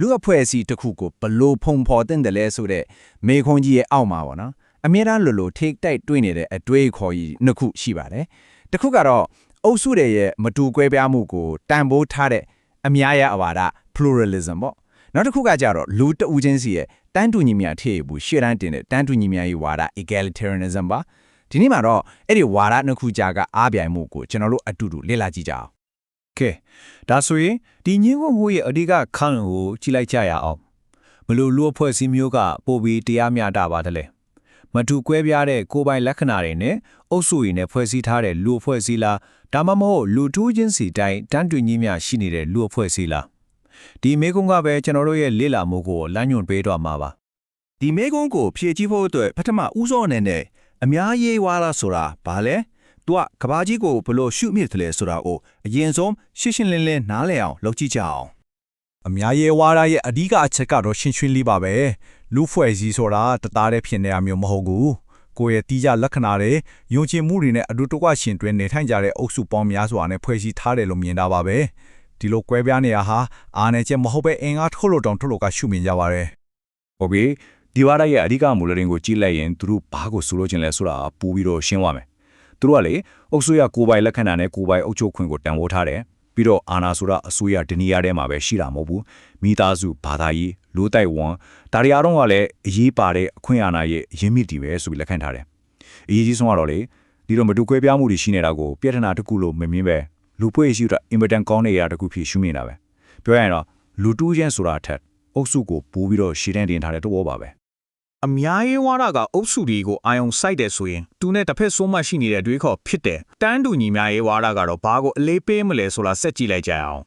လူအဖွဲ့အစည်းတစ်ခုကိုဘလို့ဖုံဖော်တဲ့တယ်လဲဆိုတဲ့မေခွန်ကြီးရဲ့အောက်မှာပေါ့နော်အမြဲတမ်းလိုလိုထိတ်တိုက်တွေးနေတဲ့အတွေးခေါ်ကြီးနှစ်ခုရှိပါတယ်တစ်ခုကတော့အုပ်စုတွေရဲ့မတူကွဲပြားမှုကိုတန်ဖိုးထားတဲ့အများရအဝါဒ pluralism ပေါ့နောက်တစ်ခုကကြတော့လူတဦးချင်းစီရဲ့တန်းတူညီမျှထိရဘူးရှေ့တန်းတင်တဲ့တန်းတူညီမျှရေးဝါဒ egalitarianism ပါဒီနေ့မှာတော့အဲ့ဒီဝါဒနှစ်ခုကြားကအားပြိုင်မှုကိုကျွန်တော်တို့အတူတူလေ့လာကြည့်ကြအောင် ကဲဒါဆိုရင်ဒီညင်းဝမှုရဲ့အဓိကခန့်ကိုကြည့်လိုက်ကြရအောင်ဘလို့လူအဖွဲ့အစည်းမျိုးကပို့ပြီးတရားမျှတပါတယ်လဲမတူကွဲပြားတဲ့ကိုယ်ပိုင်လက္ခဏာတွေနဲ့အုပ်စုရည်နဲ့ဖွဲ့စည်းထားတဲ့လူအဖွဲ့အစည်းလားဒါမှမဟုတ်လူတူးချင်းစီတိုင်းတန်းတူညီမျှရှိနေတဲ့လူအဖွဲ့အစည်းလားဒီမေကုန်းကပဲကျွန်တော်တို့ရဲ့လေ့လာမှုကိုလမ်းညွှန်ပေးတော့မှာပါဒီမေကုန်းကိုဖြည့်ကြည့်ဖို့အတွက်ပထမဦးစောအနေနဲ့အများရေးဝါလာဆိုတာဘာလဲ။ तू ကကဘာကြီးကိုဘယ်လို့ရှုမြစ်တယ်လဲဆိုတာကိုအရင်ဆုံးရှင်းရှင်းလင်းလင်းနားလည်အောင်လုပ်ကြည့်ကြအောင်အများရေးဝါဒရဲ့အဓိကအချက်ကတော့ရှင်းရှင်းလေးပါပဲလူဖွဲ့စည်းဆိုတာတသားတည်းဖြစ်နေတာမျိုးမဟုတ်ဘူးကိုယ့်ရဲ့တီးကြလက္ခဏာတွေယုံကြည်မှုတွေနဲ့အတူတကွရှင်တွဲနေထိုင်ကြတဲ့အုပ်စုပေါင်းများစွာနဲ့ဖွဲ့စည်းထားတယ်လို့မြင်တာပါပဲဒီလိုကွဲပြားနေရဟာအားနဲ့ချက်မဟုတ်ပဲအင်အားထုတ်လို့တောင်ထုတ်လို့ကရှုမြင်ကြပါတယ်ဟုတ်ပြီဒီဝါဒရဲ့အဓိကမူလရင်းကိုကြည့်လိုက်ရင်သူတို့ဘာကိုဆိုလို့ခြင်းလဲဆိုတာပူပြီးတော့ရှင်းသွားမယ် သူတို့ကလေအုပ်စုရကိုယ်ပိုင်လက္ခဏာနဲ့ကိုယ်ပိုင်အုပ်ချုပ်ခွင့်ကိုတန်ဖိုးထားတယ်ပြီးတော့အာဏာဆိုတာအစိုးရဒနီယာထဲမှာပဲရှိတာမဟုတ်ဘူးမိသားစုဘာသာရေးလူတိုက်ဝန်ဒါတွေအားလုံးကလည်းအရေးပါတဲ့အခွင့်အာဏာရဲ့အရင်းမြစ်တွေပဲဆိုပြီးလက်ခံထားတယ်အရေးကြီးဆုံးကတော့လေဒီလိုမတူကွဲပြားမှုတွေရှိနေတာကိုပြဿနာတစ်ခုလို့မမြင်ပဲလူပွေရှိတာအင်မတန်ကောင်းနေရတစ်ခုဖြစ်ရှုမြင်တာပဲပြောရရင်တော့လူတူးချင်းဆိုတာအထက်အုပ်စုကိုပိုးပြီးတော့ရှည်တန်းတင်ထားတဲ့တော့ပါပဲ အများရေးဝါဒကအုပ်စုတွေကိုအာယုံစိုက်တယ်ဆိုရင်သူနဲ့တစ်ဖက်ဆိုးမှရှိနေတဲ့အတွေးခေါ်ဖြစ်တယ်တန်းတူညီများရေးဝါဒကတော့ဘာကိုအလေးပေးမလဲဆိုတာစက်ကြည့်လိုက်ကြအောင်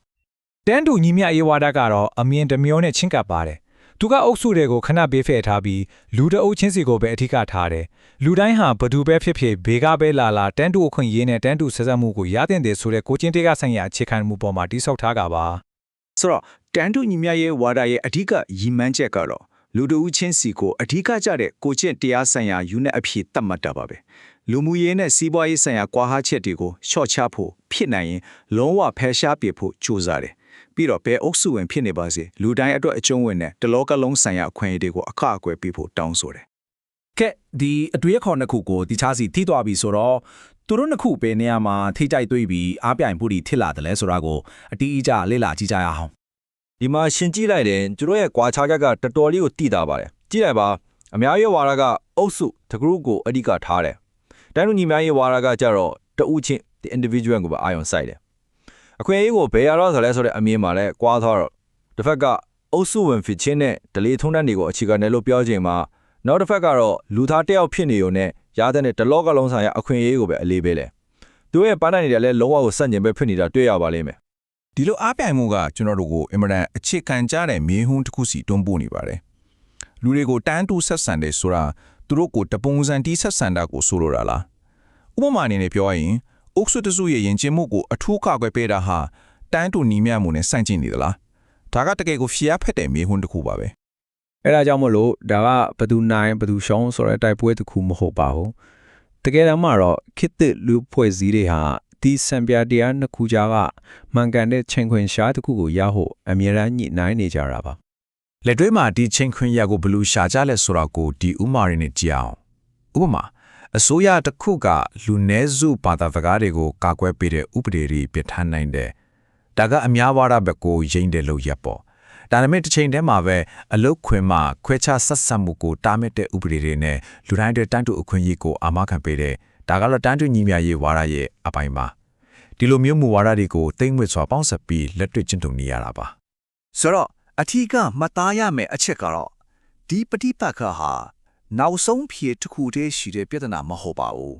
တန်းတူညီမျှရေးဝါဒကတော့အမြင်တစ်မျိုးနဲ့ချင်းကပ်ပါတယ်။သူကအုပ်စုတွေကိုခဏပေးဖယ်ထားပြီးလူတအုပ်ချင်းစီကိုပဲအထီးကထားတယ်။လူတိုင်းဟာဘသူပဲဖြစ်ဖြစ်ဘေးကပဲလာလာတန်းတူအခွင့်အရေးနဲ့တန်းတူဆက်ဆက်မှုကိုရတဲ့တယ်ဆိုတဲ့ကိုချင်းတေးကဆိုင်ရာအခြေခံမှုပေါ်မှာတိစောက်ထားတာပါဆိုတော့တန်တုညီမြရဲ့ဝါဒရဲ့အဓိကရည်မှန်းချက်ကတော့ လူတဦးချင်းစီကိုအဓိကကြတဲ့ကိုချင်းတရားဆိုင်ရာ unit အဖြစ်သတ်မှတ်တာပါပဲလူမှုရေးနဲ့စီးပွားရေးဆိုင်ရာကွာဟချက်တွေကိုရှော့ချဖို့ဖြစ်နိုင်ရင်လုံးဝဖယ်ရှားပြဖို့ကြိုးစားတယ်ပြီးတော့ဘယ်အုပ်စုဝင်ဖြစ်နေပါစေလူတိုင်းအတွက်အကျုံးဝင်တဲ့တလောကလုံးဆိုင်ရာအခွင့်အရေးတွေကိုအခအကွယ်ပေးဖို့တောင်းဆိုတယ်ကဲဒီအတွေ့အခေါ်နှစ်ခုကိုတခြားစီထိသွားပြီဆိုတော့သူတို့နှစ်ခုပဲနေရာမှာထိကြိုက်သွေးပြီးအားပြိုင်မှုတွေထစ်လာတယ်လဲဆိုတာကိုအတီးအကျလေ့လာကြည့်ကြရအောင် ဒီမှာရှင်းကြည့်လိုက်တယ်သူတို့ရဲ့ကွာခြားချက်ကတော်တော်လေးကိုတိတာပါတယ်ကြည့်လိုက်ပါအများရဲ့ဝါဒကအုပ်စုတကရုကိုအဓိကထားတယ်တိုင်းလူညီများရဲ့ဝါဒကကြတော့တဦးချင်း the individual ကိုပဲအာရုံစိုက်တယ်အခွင့်အရေးကိုဘယ်ရတော့ဆိုလဲဆိုတဲ့အမြင်မှာလဲကွာသွားတော့တစ်ဖက်ကအုပ်စုဝင်ဖြစ်ချင်းနဲ့ဒလေထုံးတန်းတွေကိုအခြေခံတယ်လို့ပြောချိန်မှာနောက်တစ်ဖက်ကတော့လူသားတစ်ယောက်ဖြစ်နေုံနဲ့ရတဲ့တလောကလုံးဆိုင်ရာအခွင့်အရေးကိုပဲအလေးပေးတယ်သူရဲ့ပန်းနိုင်နေတယ်လဲလုံးဝကိုစန့်ကျင်ပဲဖြစ်နေတာတွေ့ရပါလိမ့်မယ် ဒီလိုအားပြိုင်မှုကကျွန်တော်တို့ကိုအင်မတန်အခြေခံကြတဲ့မြေဟုန်းတစ်ခုစီတွန်းပို့နေပါတယ်လူတွေကိုတန်းတူဆက်ဆံတယ်ဆိုတာသူတို့ကိုတပုံစံတီးဆက်ဆံတာကိုဆိုလိုတာလားဥပမာအနေနဲ့ပြောရရင်အုပ်စုတစုရဲ့ယဉ်ကျေးမှုကိုအထူးကာကွယ်ပေးတာဟာတန်းတူညီမျှမှုနဲ့ဆန့်ကျင်နေသလားဒါကတကယ်ကိုဖျားဖက်တဲ့မြေဟုန်းတစ်ခုပါပဲအဲ့ဒါကြောင့်မလို့ဒါကဘယ်သူနိုင်ဘယ်သူရှုံးဆိုတဲ့တိုက်ပွဲတစ်ခုမဟုတ်ပါဘူးတကယ်တမ်းမှာတော့ခေတ်သစ်လူဖွဲ့စည်းတွေဟာ ဒီစံပြတရားနှစ်ခုကြားကမှန်ကန်တဲ့ချိန်ခွင်ရှားတစ်ခုကိုရဖို့အမြဲတမ်းညှိနှိုင်းနေကြတာပါလက်တွဲမှာဒီချင်းခွင့်ရက်ကိုဘယ်လူရှာကြလဲဆိုတာကိုဒီဥမာရင်းနဲ့ကြည့်အောင်ဥပမာအစိုးရတစ်ခုကလူနည်းစုဘာသာစကားတွေကိုကာကွယ်ပေးတဲ့ဥပဒေတွေပြဋ္ဌာန်းနိုင်တယ်ဒါကအများဝါဒဘက်ကိုယိမ့်တယ်လို့ရပ်ပေါ့ဒါပေမဲ့တစ်ချိန်တည်းမှာပဲအလုတ်ခွင်မှာခွဲခြားဆက်ဆံမှုကိုတားမြစ်တဲ့ဥပဒေတွေနဲ့လူတိုင်းအတွက်တန်းတူအခွင့်အရေးကိုအာမခံပေးတဲ့ ဒါကတော့တန်းတူညီမျှရေးဝါဒရဲ့အပိုင်းပါဒီလိုမျိုးမူဝါဒတွေကိုသိမ့်ဝစ်စွာပေါင်းစပ်ပြီးလက်တွေ့ကျင့်သုံးနေရတာပါဆိုတော့အထီးကမှတ်သားရမယ့်အချက်ကတော့ဒီပฏิပတ်ခဟာနောက်ဆုံးဖြေတစ်ခုတည်းရှိတဲ့ပြဿနာမဟုတ်ပါဘူး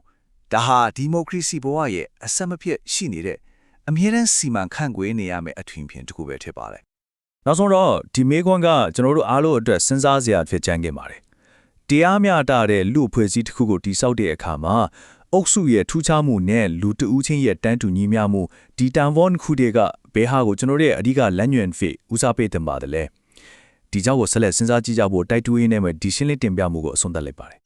ဒါဟာဒီမိုကရေစီဘဝရဲ့အဆက်မပြတ်ရှိနေတဲ့အမြဲတမ်းစီမံခန့်ခွဲနေရမယ့်အထွင်ဖြင့်တစ်ခုပဲဖြစ်ပါတယ်နောက်ဆုံးတော့ဒီမေခွန်းကကျွန်တော်တို့အားလုံးအတွက်စဉ်းစားစရာဖြစ်ကြမ်းခဲ့ပါတယ် တရားမျှတတဲ့လူအဖွဲ့အစည်းတစ်ခုကိုတိစောက်တဲ့အခါမှာအုပ်စုရဲ့ထူးခြားမှုနဲ့လူတဦးချင်းရဲ့တန်းတူညီမျှမှုဒီတန်ဗွန်ခုတွေကဘယ်ဟာကိုကျွန်တော်တို့ရဲ့အဓိကလမ်းညွှန်ဖိဦးစားပေးတင်ပါတယ်လေဒီကြောင့်ကိုဆက်လက်စဉ်းစားကြည့်ကြဖို့တိုက်တွန်းရင်းနဲ့ဒီရှင်းလင်းတင်ပြမှုကိုအဆုံးသတ်လိုက်ပါတယ်